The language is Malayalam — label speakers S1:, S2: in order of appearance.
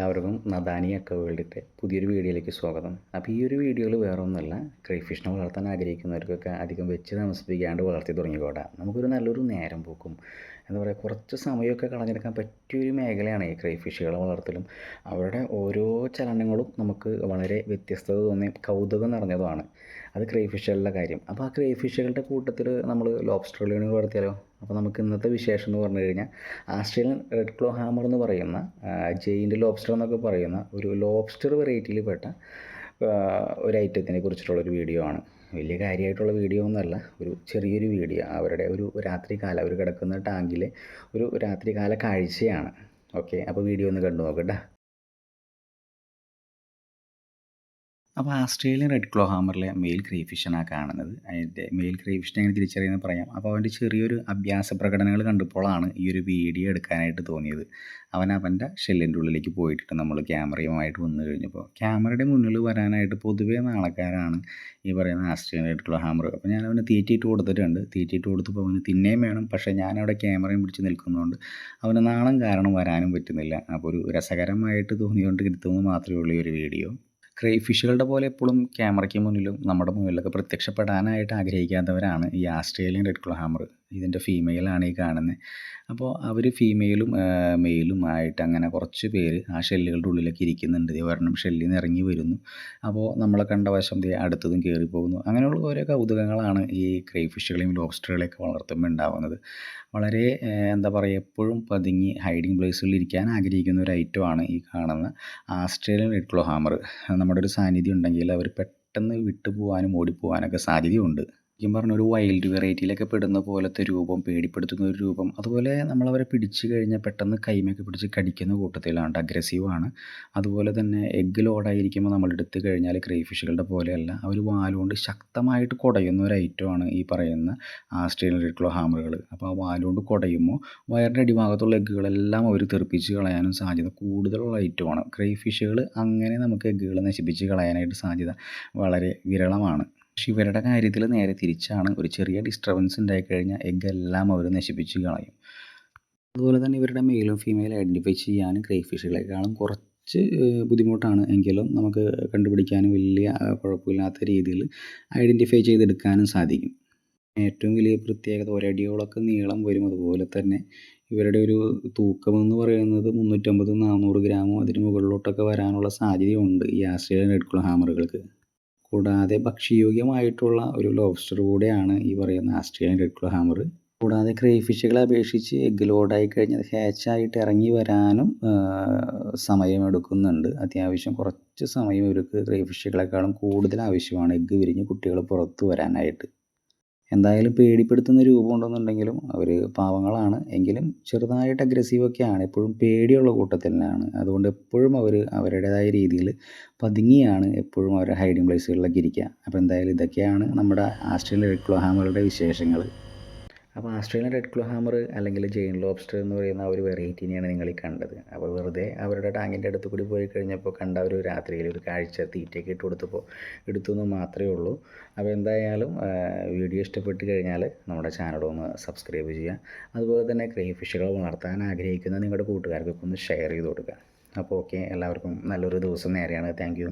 S1: എല്ലാവർക്കും നദാനി അക്ക വേൾഡിന്റെ പുതിയൊരു വീഡിയോയിലേക്ക് സ്വാഗതം. അപ്പോൾ ഈ ഒരു വീഡിയോയിൽ വേറെ ഒന്നുമല്ല ക്രൈഫിഷിനെ വളർത്താൻ ആഗ്രഹിക്കുന്നവർക്കൊക്കെ അധികം വെച്ച് താമസിപ്പിക്കാണ്ട് വളർത്തി തുടങ്ങിക്കോട്ടെ. നമുക്കൊരു നല്ലൊരു നേരം പോക്കും. എന്താ പറയുക കുറച്ച് സമയമൊക്കെ കളഞ്ഞെടുക്കാൻ പറ്റിയൊരു മേഖലയാണ് ഈ ക്രൈഫിഷുകളെ വളർത്തലും. അവരുടെ ഓരോ ചലനങ്ങളും നമുക്ക് വളരെ വ്യത്യസ്തത തോന്നി കൗതുകം നിറഞ്ഞതുമാണ്. അത് ക്രൈഫിഷുകളുടെ കാര്യം. അപ്പോൾ ആ ക്രൈഫിഷുകളുടെ കൂട്ടത്തിൽ നമ്മൾ ലോബ്സ്റ്റർ ലേണിംഗ് വളർത്തിയാലോ? അപ്പോൾ നമുക്ക് ഇന്നത്തെ വിശേഷം എന്ന് പറഞ്ഞു കഴിഞ്ഞാൽ ആസ്ട്രേലിയൻ റെഡ് ക്ലോ ഹാമർ എന്ന് പറയുന്ന ജെയിന്റെ ലോബ്സ്റ്റർ എന്നൊക്കെ പറയുന്ന ഒരു ലോബ്സ്റ്റർ വെറൈറ്റിയിൽ പെട്ട ഒരു ഐറ്റത്തിനെ കുറിച്ചിട്ടുള്ള ഒരു വീഡിയോ ആണ്. വലിയ കാര്യമായിട്ടുള്ള വീഡിയോ ഒന്നുമല്ല ഒരു ചെറിയൊരു വീഡിയോ അവരുടെ ഒരു രാത്രികാല അവർ കിടക്കുന്ന ടാങ്കിലെ ഒരു രാത്രികാല കാഴ്ചയാണ്. ഓക്കെ അപ്പോൾ വീഡിയോ ഒന്ന് കണ്ടു നോക്കട്ടെ അപ്പോൾ ആസ്ട്രേലിയൻ റെഡ് ക്ലോ ഹാമറിലെ മെയിൽ ക്രീഫിഷനാണ് കാണുന്നത്. അതിന്റെ മെയിൽ ക്രീഫിഷൻ എങ്ങനെ തിരിച്ചറിയുന്നത് പറയാം. അപ്പോൾ അവന്റെ ചെറിയൊരു അഭ്യാസ പ്രകടനങ്ങൾ കണ്ടപ്പോഴാണ് ഈ ഒരു വീഡിയോ എടുക്കാനായിട്ട് തോന്നിയത്. അവൻ അവന്റെ ഷെല്ലിന്റെ ഉള്ളിലേക്ക് പോയിട്ട് നമ്മൾ ക്യാമറയുമായിട്ട് വന്നു കഴിഞ്ഞപ്പോൾ ക്യാമറയുടെ മുന്നിൽ വരാനായിട്ട് പൊതുവേ നാളക്കാരാണ് ഈ പറയുന്ന ആസ്ട്രേലിയൻ റെഡ് ക്ലോ ഹാമർ. അപ്പോൾ ഞാൻ അവന് തീറ്റിയിട്ട് കൊടുത്തിട്ടുണ്ട്. തീറ്റിയിട്ട് കൊടുത്തപ്പോൾ അവന് തിന്നേം വേണം. പക്ഷേ ഞാനവിടെ ക്യാമറയും പിടിച്ച് നിൽക്കുന്നതുകൊണ്ട് അവന് നാളം കാരണം വരാനും പറ്റുന്നില്ല. അപ്പോൾ ഒരു രസകരമായിട്ട് തോന്നിയുകൊണ്ട് കിട്ടുമെന്ന് മാത്രമേ ഉള്ളൂ ഈ ഒരു വീഡിയോ. ക്രൈഫിഷുകളുടെ പോലെ എപ്പോഴും ക്യാമറയ്ക്ക് മുന്നിലും നമ്മുടെ മുന്നിലൊക്കെ പ്രത്യക്ഷപ്പെടാനായിട്ട് ആഗ്രഹിക്കാത്തവരാണ് ഈ ആസ്ട്രേലിയൻ റെഡ് ക്ലോ ഹാമർ. ഇതിന്റെ ഫീമെയിലാണ് ഈ കാണുന്നത് അപ്പോൾ അവർ ഫീമെയിലും മെയിലും ആയിട്ട് അങ്ങനെ കുറച്ച് പേര് ആ ഷെല്ലുകളുടെ ഉള്ളിലൊക്കെ ഇരിക്കുന്നുണ്ട്. ഒരെണ്ണം ഷെല്ലിൽ നിന്ന് ഇറങ്ങി വരുന്നു. അപ്പോൾ നമ്മളെ കണ്ട വശം അടുത്തതും കയറി പോകുന്നു. അങ്ങനെയുള്ള ഓരോ കൗതുകങ്ങളാണ് ഈ ക്രൈഫിഷുകളെയും ലോബ്സ്റ്ററുകളെയൊക്കെ വളർത്തുമ്പോൾ ഉണ്ടാകുന്നത് വളരെ എന്താ പറയുക എപ്പോഴും പതുങ്ങി ഹൈഡിങ് പ്ലേസുകളിൽ ഇരിക്കാൻ ആഗ്രഹിക്കുന്ന ഒരു ഐറ്റമാണ് ഈ കാണുന്ന ആസ്ട്രേലിയൻ റെഡ് ക്ലോ ഹാമർ നമ്മുടെ ഒരു സാന്നിധ്യം ഉണ്ടെങ്കിൽ അവർ പെട്ടെന്ന് വിട്ടുപോകാനും ഓടിപ്പോകാനൊക്കെ സാധ്യതയുണ്ട്. ശരിക്കും പറഞ്ഞ ഒരു വൈൽഡ് വെറൈറ്റിയിലൊക്കെ പെടുന്ന പോലത്തെ രൂപം പേടിപ്പെടുത്തുന്ന ഒരു രൂപം. അതുപോലെ നമ്മളവരെ പിടിച്ചു കഴിഞ്ഞാൽ പെട്ടെന്ന് കൈമയൊക്കെ പിടിച്ച് കടിക്കുന്ന കൂട്ടത്തിലാണ്. അഗ്രസീവാണ് അതുപോലെ തന്നെ എഗ്ഗ് ലോഡായിരിക്കുമ്പോൾ നമ്മൾ എടുത്തു കഴിഞ്ഞാൽ ക്രൈഫിഷുകളുടെ പോലെയല്ല. അവർ വാലുകൊണ്ട് ശക്തമായിട്ട് കുടയുന്ന ഒരു ഐറ്റമാണ് ഈ പറയുന്ന ആസ്ട്രേലിയൻ റെഡ് ഹാമറുകൾ. അപ്പോൾ ആ വാലുകൊണ്ട് കുടയുമ്പോൾ വയറിന്റെ അടിഭാഗത്തുള്ള എഗ്ഗുകളെല്ലാം അവർ തെറിപ്പിച്ച് കളയാനും സാധ്യത കൂടുതലുള്ള ഐറ്റമാണ് ക്രൈഫിഷുകൾ അങ്ങനെ നമുക്ക് എഗ്ഗുകൾ നശിപ്പിച്ച് കളയാനായിട്ട് സാധ്യത വളരെ വിരളമാണ്. പക്ഷെ ഇവരുടെ കാര്യത്തിൽ നേരെ തിരിച്ചാണ് ഒരു ചെറിയ ഡിസ്റ്റർബൻസ് ഉണ്ടായിക്കഴിഞ്ഞാൽ എഗ് എല്ലാം അവർ നശിപ്പിച്ച് കളയും. അതുപോലെ തന്നെ ഇവരുടെ മെയിലും ഫീമെയിലും ഐഡന്റിഫൈ ചെയ്യാനും ക്രൈഫിഷുകളെക്കാളും കുറച്ച് ബുദ്ധിമുട്ടാണ്. എങ്കിലും നമുക്ക് കണ്ടുപിടിക്കാനും വലിയ കുഴപ്പമില്ലാത്ത രീതിയിൽ ഐഡന്റിഫൈ ചെയ്തെടുക്കാനും സാധിക്കും. ഏറ്റവും വലിയ പ്രത്യേകത ഒരടിയോളൊക്കെ നീളം വരും. അതുപോലെ തന്നെ ഇവരുടെ ഒരു തൂക്കമെന്ന് പറയുന്നത് മുന്നൂറ്റമ്പത് നാനൂറ് ഗ്രാമോ അതിന് മുകളിലോട്ടൊക്കെ വരാനുള്ള സാധ്യതയുണ്ട് ഈ ആസ്ട്രേലിയൻ റെഡ് ക്ലോ ഹാമറുകൾക്ക് കൂടാതെ ഭക്ഷ്യയോഗ്യമായിട്ടുള്ള ഒരു ലോബ്സ്റ്റർ കൂടെയാണ് ഈ പറയുന്ന ആസ്ട്രേലിയൻ റെഡ് ക്ലോ ഹാമർ കൂടാതെ ക്രേഫിഷുകളെ അപേക്ഷിച്ച് എഗ് ലോഡായി കഴിഞ്ഞാൽ ഹാച്ചായിട്ട് ഇറങ്ങി വരാനും സമയമെടുക്കുന്നുണ്ട് അത്യാവശ്യം കുറച്ച് സമയം ഇവർക്ക് ക്രേഫിഷുകളെക്കാളും കൂടുതൽ ആവശ്യമാണ്. എഗ്ഗ് വിരിഞ്ഞ് കുട്ടികൾ പുറത്ത് വരാനായിട്ട്. എന്തായാലും പേടിപ്പെടുത്തുന്ന രൂപം ഉണ്ടെന്നുണ്ടെങ്കിലും അവർ പാവങ്ങളാണ്. എങ്കിലും ചെറുതായിട്ട് അഗ്രസീവൊക്കെയാണ് എപ്പോഴും പേടിയുള്ള കൂട്ടത്തിലാണ് അതുകൊണ്ട് എപ്പോഴും അവർ അവരുടേതായ രീതിയിൽ പതുങ്ങിയാണ് എപ്പോഴും അവരുടെ ഹൈഡിങ് പ്ലേസുകളിലൊക്കെ ഇരിക്കുക. അപ്പോൾ എന്തായാലും ഇതൊക്കെയാണ് നമ്മുടെ ക്ലോ ഹാമറുടെ വിശേഷങ്ങൾ. അപ്പോൾ ആസ്ട്രേലിയൻ റെഡ് ക്ലോ ഹാമർ അല്ലെങ്കിൽ ജെയിൻ ലോബ്സ്റ്റർ എന്ന് പറയുന്ന ഒരു വെറൈറ്റീനെയാണ് നിങ്ങൾ ഈ കണ്ടത്. അപ്പോൾ വെറുതെ അവരുടെ ടാങ്കിന്റെ അടുത്ത് കൂടി പോയി കഴിഞ്ഞപ്പോൾ കണ്ട ഒരു രാത്രിയിൽ ഒരു കാഴ്ച തീറ്റയൊക്കെ ഇട്ട് കൊടുത്തപ്പോൾ എടുത്തു എന്ന് മാത്രമേ ഉള്ളൂ. അപ്പോൾ എന്തായാലും വീഡിയോ ഇഷ്ടപ്പെട്ട് കഴിഞ്ഞാൽ നമ്മുടെ ചാനൽ ഒന്ന് സബ്സ്ക്രൈബ് ചെയ്യുക. അതുപോലെ തന്നെ ക്രേഫിഷുകൾ വളർത്താൻ ആഗ്രഹിക്കുന്ന നിങ്ങളുടെ കൂട്ടുകാർക്കൊക്കെ ഒന്ന് ഷെയർ ചെയ്ത് കൊടുക്കുക. അപ്പോൾ ഓക്കെ എല്ലാവർക്കും നല്ലൊരു ദിവസം നേരെയാണ്. താങ്ക്